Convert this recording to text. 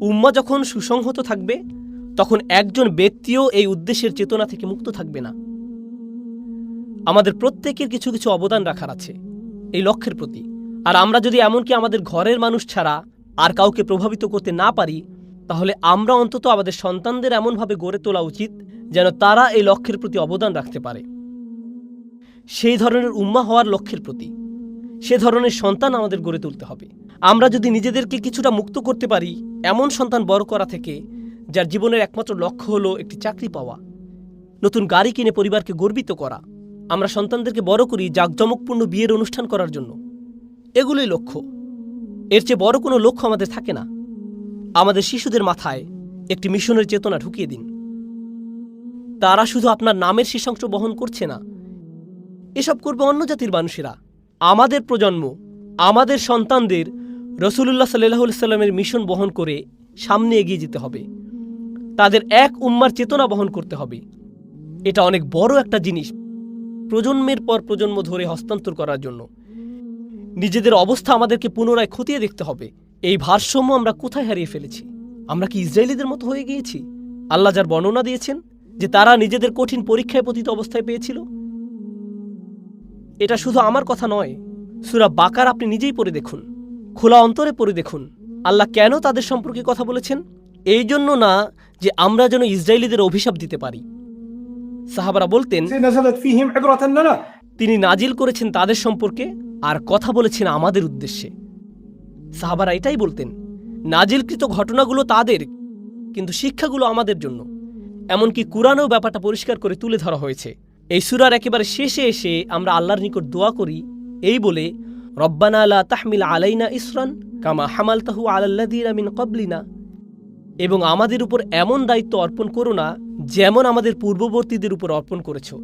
উম্মা যখন সুসংহত থাকবে, তখন একজন ব্যক্তিও এই উদ্দেশ্যের চেতনা থেকে মুক্ত থাকবে না। আমাদের প্রত্যেকের কিছু কিছু অবদান রাখার আছে, এই লক্ষ্যের প্রতি। আর আমরা যদি এমনকি আমাদের ঘরের মানুষ ছাড়া আর কাউকে প্রভাবিত করতে না পারি, তাহলে আমরা অন্তত আমাদের সন্তানদের এমনভাবে গড়ে তোলা উচিত যেন তারা এই লক্ষ্যের প্রতি অবদান রাখতে পারে। সেই ধরনের উম্মা হওয়ার লক্ষ্যের প্রতি, সে ধরনের সন্তান আমাদের গড়ে তুলতে হবে। আমরা যদি নিজেদেরকে কিছুটা মুক্ত করতে পারি এমন সন্তান বড় করা থেকে, যার জীবনের একমাত্র লক্ষ্য হলো একটি চাকরি পাওয়া, নতুন গাড়ি কিনে পরিবারকে গর্বিত করা। আমরা সন্তানদেরকে বড় করি জাঁকজমকপূর্ণ বিয়ের অনুষ্ঠান করার জন্য। এগুলোই লক্ষ্য। এর চেয়ে বড় কোনো লক্ষ্য আমাদের থাকে না। আমাদের শিশুদের মাথায় একটি মিশনের চেতনা ঢুকিয়ে দিন। তারা শুধু আপনার নামের শেষাংশ বহন করছে না। এসব করবে অন্য জাতির মানুষেরা। আমাদের প্রজন্ম, আমাদের সন্তানদের রসুল্লাহ সাল্লাহ সাল্লামের মিশন বহন করে সামনে এগিয়ে যেতে হবে। তাদের এক উম্মার চেতনা বহন করতে হবে। এটা অনেক বড় একটা জিনিস প্রজন্মের পর প্রজন্ম ধরে হস্তান্তর করার জন্য। নিজেদের অবস্থা আমাদেরকে পুনরায় খতিয়ে দেখতে হবে। এই ভারসাম্য আমরা কোথায় হারিয়ে ফেলেছি? আমরা কি ইসরায়েলিদের মতো হয়ে গিয়েছি? আল্লাহ যার বর্ণনা দিয়েছেন যে তারা নিজেদের কঠিন পরীক্ষায় পতিত অবস্থায় পেয়েছিল। এটা শুধু আমার কথা নয়, সুরা বাকার আপনি নিজেই পড়ে দেখুন। খোলা অন্তরে পড়ে দেখুন। আল্লাহ কেন তাদের সম্পর্কে কথা বলেছেন? এই জন্য না যে আমরা যেন ইসরায়েলিদের অভিশাপ দিতে পারি। সাহাবারা বলতেন তিনি নাজিল করেছেন তাদের সম্পর্কে আর কথা বলেছেন আমাদের উদ্দেশ্যে। সাহাবারা এটাই বলতেন নাজিলকৃত ঘটনাগুলো তাদের কিন্তু শিক্ষাগুলো আমাদের জন্য। এমনকি কোরআনেও ব্যাপারটা পরিষ্কার করে তুলে ধরা হয়েছে। এই সুরার একেবারে শেষে এসে আমরা আল্লাহর নিকট দোয়া করি এই বলে রব্বানা আলা তাহমিল আলাইনা ইসরান কামা হামাল তাহু আলাল্লাদিনা মিন কবলিনা এবং আমাদের উপর এমন দায়িত্ব অর্পণ করো না, যেমন আমাদের পূর্ববর্তীদের উপর অর্পণ করেছ।